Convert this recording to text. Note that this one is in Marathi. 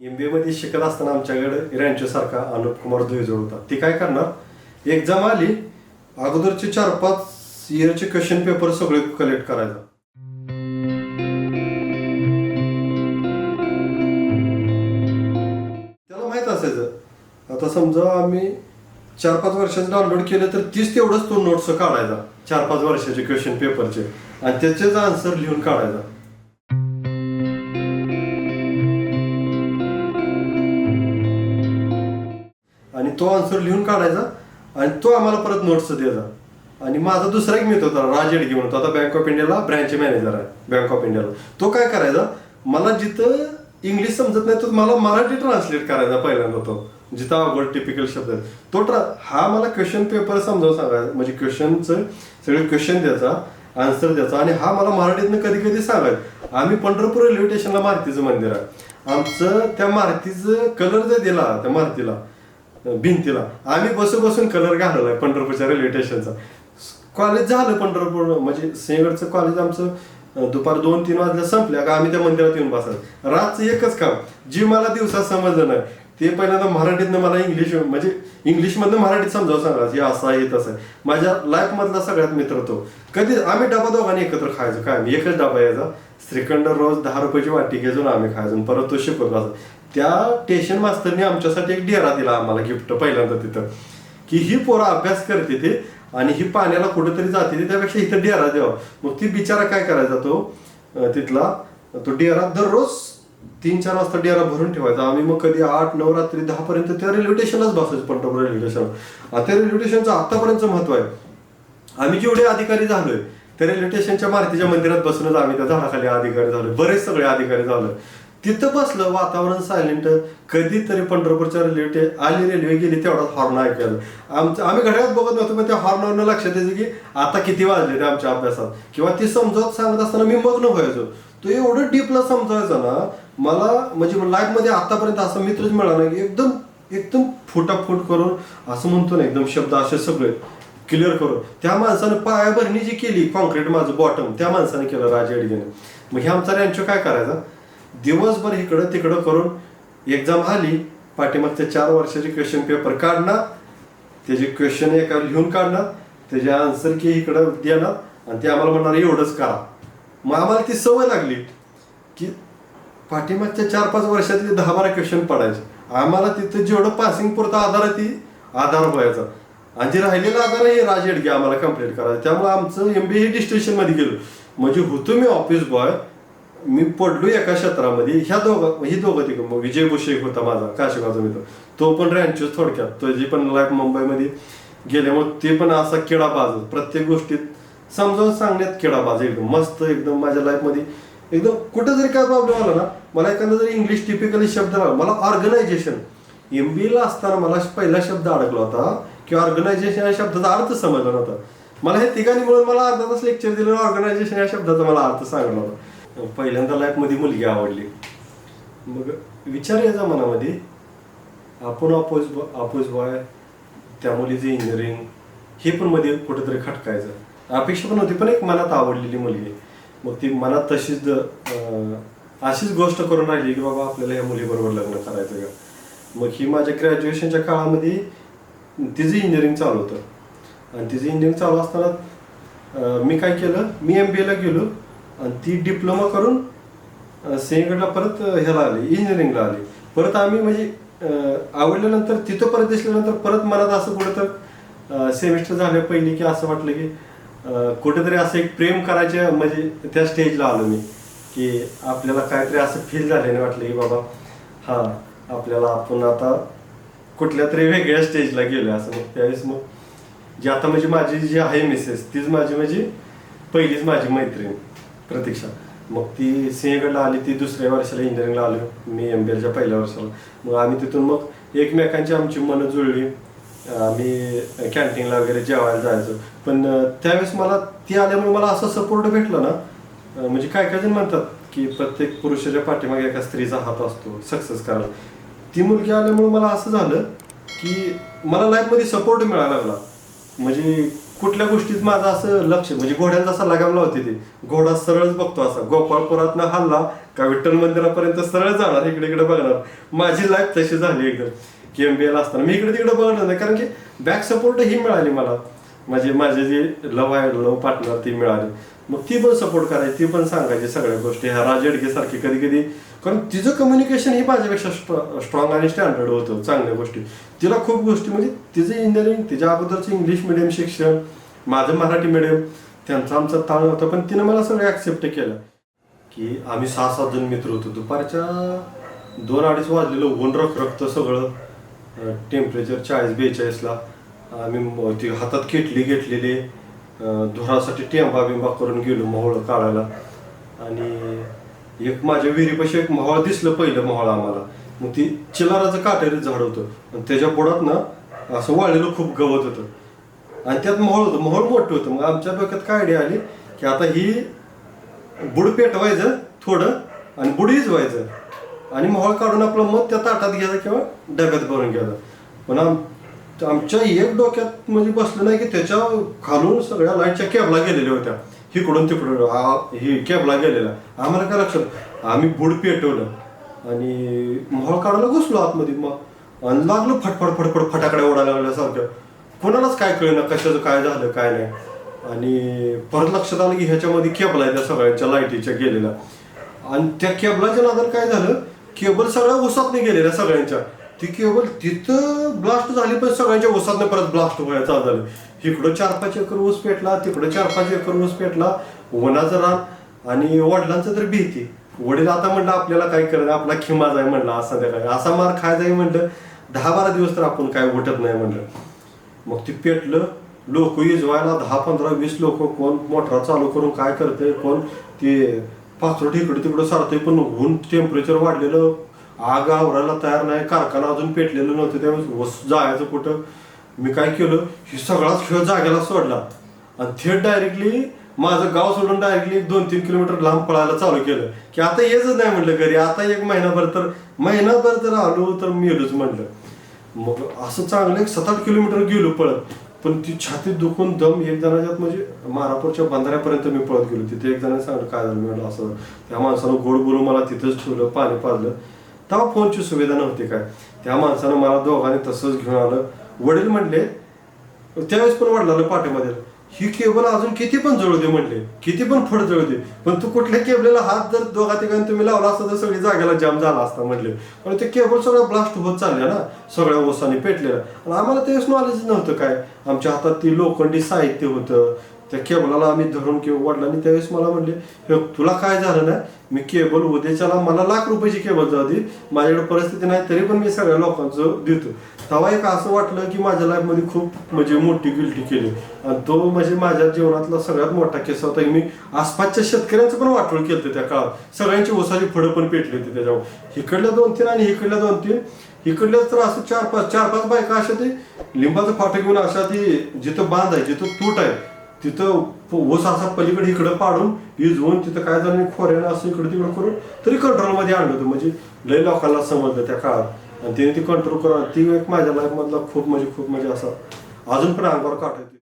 एम बी मध्ये शिकत असताना आमच्याकडे रँचो सारखा अनुप कुमार द्विजोड होता ती काय करणार? एक्झाम आली अगोदरचे चार पाच इयरचे क्वेश्चन पेपर सगळे कलेक्ट करायचा त्याला माहीत असायचं. आता समजा आम्ही चार पाच वर्षाचं डाउनलोड केलं तर तीच तेवढंच तो नोट्स काढायचा. चार पाच वर्षाचे क्वेश्चन पेपरचे आणि त्याचेच आन्सर लिहून काढायचा. तो आन्सर लिहून काढायचा आणि तो आम्हाला परत नोट्स द्यायचा. आणि माझा दुसरा एक मित्र होता राज घेऊन तो आता बँक ऑफ इंडियाला ब्रँच मॅनेजर आहे बँक ऑफ इंडियाला तो काय करायचा मला जिथं इंग्लिश समजत नाही तर मला मराठी ट्रान्सलेट करायचा पहिल्यांदा तो. जिथं अवघड टिपिकल शब्द आहे. तो ट्रा हा मला क्वेश्चन पेपर समजावून सांगायचा. म्हणजे क्वेश्चनचं सगळे क्वेश्चन द्यायचा आन्सर द्यायचा. आणि हा मला मराठीतनं कधी कधी सांगायचं. आम्ही पंढरपूर रेल्वे स्टेशनला मारुतीचं मंदिर आहे. आमचं त्या मारुतीचं कलर जर दिला त्या मारुतीला भिंतीला आम्ही बसून बसून कलर घालवलाय पंढरपूरच्या रेल्वे स्टेशनचा कॉलेज झालं पंढरपूर म्हणजे सिंहगडचं कॉलेज आमचं दुपार दोन तीन वाजल्या संपल्या का आम्ही त्या मंदिरात येऊन बसायचं रातचं एकच काम. जी मला दिवसात समजलं नाही. ते पहिल्यांदा मराठीतनं मला इंग्लिश म्हणजे इंग्लिशमधनं मराठीत समजावं सांगा हे असं आहे तसं आहे. माझ्या लाईफमधला सगळ्यात मित्र तो. कधी आम्ही डबा दोघांनी एकत्र खायचो. काय आम्ही एकच डबा यायचा. श्रीखंड रोज दहा रुपयाची वाटी घेऊन आम्ही खायचो. परत तो शिकवत त्या स्टेशन मास्तरने आमच्यासाठी एक डेरा दिला आम्हाला गिफ्ट पहिल्यांदा तिथं. की ही पोरं अभ्यास करते ते आणि ही पाण्याला कुठेतरी जाते ते त्यापेक्षा इथं डेरा द्यावा. मग ती बिचारा काय करायचा तो तिथला तो डेरा दररोज तीन चार वाजता डेरा भरून ठेवायचा. आम्ही मग कधी आठ नऊ रात्री दहा पर्यंत त्या रेल्वे स्टेशनलाच बसायचं पंढरपूर रेल्वे स्टेशन आता रेल्वे स्टेशनचं आतापर्यंत महत्त्व आहे. आम्ही जेवढे अधिकारी झालोय त्या रेल्वे स्टेशनच्या मारुतीच्या मंदिरात बसूनच आम्ही त्या झाडाखाली अधिकारी झालोय. बरेच सगळे अधिकारी झालोय. तिथं बसलं वातावरण सायलेंट कधीतरी पंढरपूरच्या रेल्वे आली रेल्वे गेली तेवढाच हॉर्न ऐकायला. आमचं आम्ही घड्याळात बघत नव्हतो पण त्या हॉर्नवरनं लक्षात यायचं की आता किती वाजले ते आमच्या अभ्यासात. किंवा ती समजावत सांगत असताना मी मग्न व्हायचो. तो एवढं डीपला समजायचा ना मला म्हणजे लाईफमध्ये आतापर्यंत असा मित्रच मिळाला नाही की एकदम एकदम फुटाफूट करून असं म्हणतो ना एकदम शब्द असे सगळे क्लिअर करून त्या माणसानं पायाभरणी जी केली कॉन्क्रीट माझं बॉटम त्या माणसाने केलं राजे अडगेने मग हे आमचा रँचो काय करायचा? दिवसभर इकडं तिकडं करून एक्झाम आली पाठीमागच्या चार वर्षाचे क्वेश्चन पेपर काढणार त्याचे क्वेश्चन एका लिहून काढणार त्याचे आन्सर की इकडं देणार आणि ते आम्हाला म्हणणार एवढंच करा. मग आम्हाला ती सवय लागली की पाठीमागच्या चार पाच वर्षातले दहा बारा क्वेश्चन पडायचे. आम्हाला तिथं जेवढं पासिंग पुरता आधार आहे ती आधार व्हायचा आणि जे राहिलेला आधार आहे राजेडगे आम्हाला कंप्लीट करायचं. त्यामुळे आमचं एम बी हे डिस्टिंक्शन गेलो. म्हणजे होतो मी ऑफिस बॉय मी पडलो एका क्षेत्रामध्ये. ह्या दोघं ही दोघं तिघं. मग विजय भूषेक होता माझा काशिगावचा मित्र. तो पण रँचोच थोडक्यात. तो जी पण लाईफ मुंबईमध्ये गेल्यामुळे ते पण असा किडाबाज प्रत्येक गोष्टीत समजावून सांगण्यात किडाबाज एकदम मस्त एकदम माझ्या लाईफमध्ये एकदम कुठं जरी काय प्रॉब्लेम आला ना मला एखादा जरी इंग्लिश टिपिकली शब्द आला मला ऑर्गनायझेशन एम बी ला असताना मला पहिला शब्द अडकला होता की ऑर्गनायझेशन या शब्दाचा अर्थ समजला नव्हता. मला हे तिघांनी मिळून मला अर्धा तास लेक्चर दिलं ऑर्गनायझेशन या शब्दाचा मला अर्थ सांगला होता. पहिल्यांदा लाईफमध्ये मुलगी आवडली. मग विचार यायचा मनामध्ये आपण अपोज अपोज बॉय त्या मुलीचे इंजिनिअरिंग हे पण मध्ये कुठेतरी खटकायचं. अपेक्षा पण होती पण एक मनात आवडलेली मुलगी. मग ती मनात तशीच अशीच गोष्ट करून राहिली की बाबा आपल्याला या मुलीबरोबर लग्न करायचं का? मग ही माझ्या ग्रॅज्युएशनच्या काळामध्ये तिचं इंजिनिअरिंग चालू होतं. आणि तिचं इंजिनिअरिंग चालू असताना मी काय केलं? मी एम बी एला गेलो. आणि ती डिप्लोमा करून सिंहगडला परत ह्याला आली इंजिनिअरिंगला आली. परत आम्ही म्हणजे आवडल्यानंतर तिथं परत दिसल्यानंतर परत मनात असं कुठं तर सेमिस्टर झालं पहिली की असं वाटलं की कुठेतरी असं एक प्रेम करायचे म्हणजे त्या स्टेजला आलो मी की आपल्याला काहीतरी असं फील झाल्याने वाटलं की बाबा हा आपल्याला आपण आता कुठल्या तरी वेगळ्या स्टेजला गेलो असं. मग त्यावेळेस मग जी आता म्हणजे माझी जी आहे मिसेस तीच माझी म्हणजे पहिलीच माझी मैत्रीण. प्रतीक्षा. मग ती सिंहगडला आली ती दुसऱ्या वर्षाला इंजिनिअरिंगला आलो मी एम बी एलच्या पहिल्या वर्षाला. मग आम्ही तिथून मग एकमेकांची आमची मनं जुळली. आम्ही कॅन्टीनला वगैरे जेवायला जायचो. पण त्यावेळेस मला ती आल्यामुळे मला असं सपोर्ट भेटला ना. म्हणजे काय काय जण म्हणतात की प्रत्येक पुरुषाच्या पाठीमागे एका स्त्रीचा हात असतो सक्सेस करायला ती मुलगी आल्यामुळे मला असं झालं की मला लाईफमध्ये सपोर्ट मिळायला लागला. म्हणजे कुठल्या गोष्टीत माझं असं लक्ष म्हणजे घोड्याला जसा लगाम लावते ते. घोडा सरळच बघतो असा. गोपाळपुरात हल्ला का विठ्ठल मंदिरापर्यंत सरळ जाणार इकडे इकडे बघणार. माझी लाईफ तशी झाली एकदम. की एम बी एला असताना. मी इकडे तिकडे बघणार नाही कारण की बॅक सपोर्ट ही मिळाली मला. म्हणजे माझे जे लव आहे लव पार्टनर ती मिळाली. मग ती पण सपोर्ट करायची ती पण सांगायची सगळ्या गोष्टी. ह्या राजेडगे सारखी कधी कधी कारण तिचं कम्युनिकेशन हे माझ्यापेक्षा स्ट्रॉंग आणि स्टँडर्ड होतं चांगल्या गोष्टी. तिला खूप गोष्टी म्हणजे तिचं इंजिनिअरिंग तिच्या अगोदरचं इंग्लिश मिडियम शिक्षण माझं मराठी मिडियम त्यांचा आमचा ताण होता पण तिनं मला सगळं ऍक्सेप्ट केलं. की आम्ही सहा सात जण मित्र होतो. दुपारच्या दोन अडीच वाजलेलं ऊन रख रक्त सगळं टेम्परेचर चाळीस बेचाळीसला आम्ही ती हातात केटली घेतलेली धुरासाठी टेंबा बिंबा करून गेलो मोहळं काढायला. आणि एक माझ्या विहिरीपाशी एक मोहळ दिसलं पहिलं मोहळ आम्हाला. मग ती चिलाराचं काटेरी झाड होतं. आणि त्याच्या बुडात ना असं वाळलेलं खूप गवत होतं. आणि त्यात मोहळ होतं. मोहळ मोठं होतं. मग आमच्या डोक्यात काय आयडिया आली? की आता ही बुड पेटवायचं थोडं आणि बुडीच व्हायचं आणि मोहळ काढून आपलं मत त्या ताटात घ्यायचं किंवा डब्यात भरून घ्यायचं. पण आम आमच्या एक डोक्यात म्हणजे बसलं नाही की त्याच्या खालून सगळ्या लाईटच्या कॅबला गेलेल्या होत्या. इकडून तिकडून आ- हे कॅबला गेलेला. आम्हाला काय लक्षात? आम्ही बुड पेटवलं. आणि मोहळ काढायला घुसलो आतमध्ये मग. आणि लागलो फटफट फटफट फटाकडे ओढायला लागल्यासारखं. कोणालाच काय कळेना कशाचं काय झालं काय नाही. आणि परत लक्षात आलं की ह्याच्यामध्ये केबल आहे त्या सगळ्यांच्या लाईटीच्या गेलेल्या. आणि त्या केबलाच्या नादात काय झालं? केबल सगळ्या उसातने गेलेल्या सगळ्यांच्या. ती केवळ तिथं ब्लास्ट झाली पण सगळ्यांच्या उसातनं परत ब्लास्ट व्हायला चालू झालं इकडं चार पाच एकर ऊस पेटला तिकडं चार पाच एकर ऊस पेटला वनाचं रान आणि वडिलांचं तर भीती. वडील आता म्हणलं आपल्याला काय करायचं? आपला खिमा जाय म्हणलं असा संध्याकाळी. असा मार खाय जाई म्हणलं दहा बारा दिवस तर आपण काय उठत नाही म्हणलं. मग ते पेटलं लोक इजवायला दहा पंधरा वीस लोक कोण मोटरा चालू करून काय करते कोण ते पाचरोट इकडे तिकडं सारतंय पण ऊन टेम्परेचर वाढलेलं आग आवरायला तयार नाही कारखाना अजून पेटलेलं नव्हतं त्यावेळेस वस- जायचं कुठं? मी काय केलं? ही सगळाच खेळ जागेला सोडला. आणि थेट डायरेक्टली माझं गाव सोडून डायरेक्टली दोन तीन किलोमीटर लांब पळायला चालू केलं. की आता येच नाही म्हटलं घरी आता एक महिनाभर तर महिनाभर तर आलो तर मेलोच म्हटलं मग असं चांगलं एक सात आठ किलोमीटर गेलो पळत. पण ती छातीत दुखून दम एक जणाच्यात म्हणजे मारापूरच्या बंधाऱ्यापर्यंत मी पळत गेलो. तिथे एक जणांनी सांगितलं काय झालं? म्हटलं असं त्या माणसानं गोड बोलून मला तिथंच ठेवलं पाणी पाजलं. तेव्हा फोनची सुविधा नव्हती काय. त्या माणसानं मला दोघांनी तसंच घेऊन आलं. वडील म्हणले त्यावेळेस पण वडिलांना पाठीमध्ये ही केबल अजून किती पण जळू दे म्हणले. किती पण फड जळू दे. पण तू कुठल्या केबलेला हात जर दोघा तिघांनी तुम्ही लावला असता तर सगळी जागेला जाम झाला असता म्हटले पण ते केबल सगळं ब्लास्ट होत चालल्या ना. सगळ्या ओसाने पेटलेल्या आणि आम्हाला त्यावेळेस नॉलेज नव्हतं काय. आमच्या हातात ती लोखंडी साहित्य होतं. त्या केबलाला आम्ही धरून किंवा वडिलांनी त्यावेळेस मला म्हणले "हे, तुला काय झालं ना? मी केबल उद्याच्याला मला लाख रुपयाची केबल जाऊ दे. माझ्याकडे परिस्थिती नाही तरी पण मी सगळ्या लोकांचं देतो. तेव्हा एक असं वाटलं की माझ्या लाईफमध्ये खूप म्हणजे मोठी गिल्टी केली. आणि तो म्हणजे माझ्या जीवनातला सगळ्यात मोठा किस्सा होता की मी आसपासच्या शेतकऱ्यांचं पण वाटोळ केलं त्या काळात. सगळ्यांची ओसाची फळं पण पेटली होती त्याच्यावर. इकडल्या दोन तीन आणि इकडल्या दोन तीन. इकडल्या तर असं चार पाच चार पाच बायका अशा ते लिंबाचं फाटक घेऊन अशा ती जिथं बांध आहे जिथं तूट आहे तिथं ओस असा पलीकडे इकडं पाडून इजवून तिथं काय झालं खोऱ्यानं असं इकडं तिकडं करून तरी कंट्रोलमध्ये आणलं होतं. म्हणजे लय लोकांना समजलं त्या काळात. आणि तिने ती कंट्रोल करा ती एक माझ्या लाईफमधला खूप म्हणजे खूप म्हणजे असा अजून पण अंगावर काढ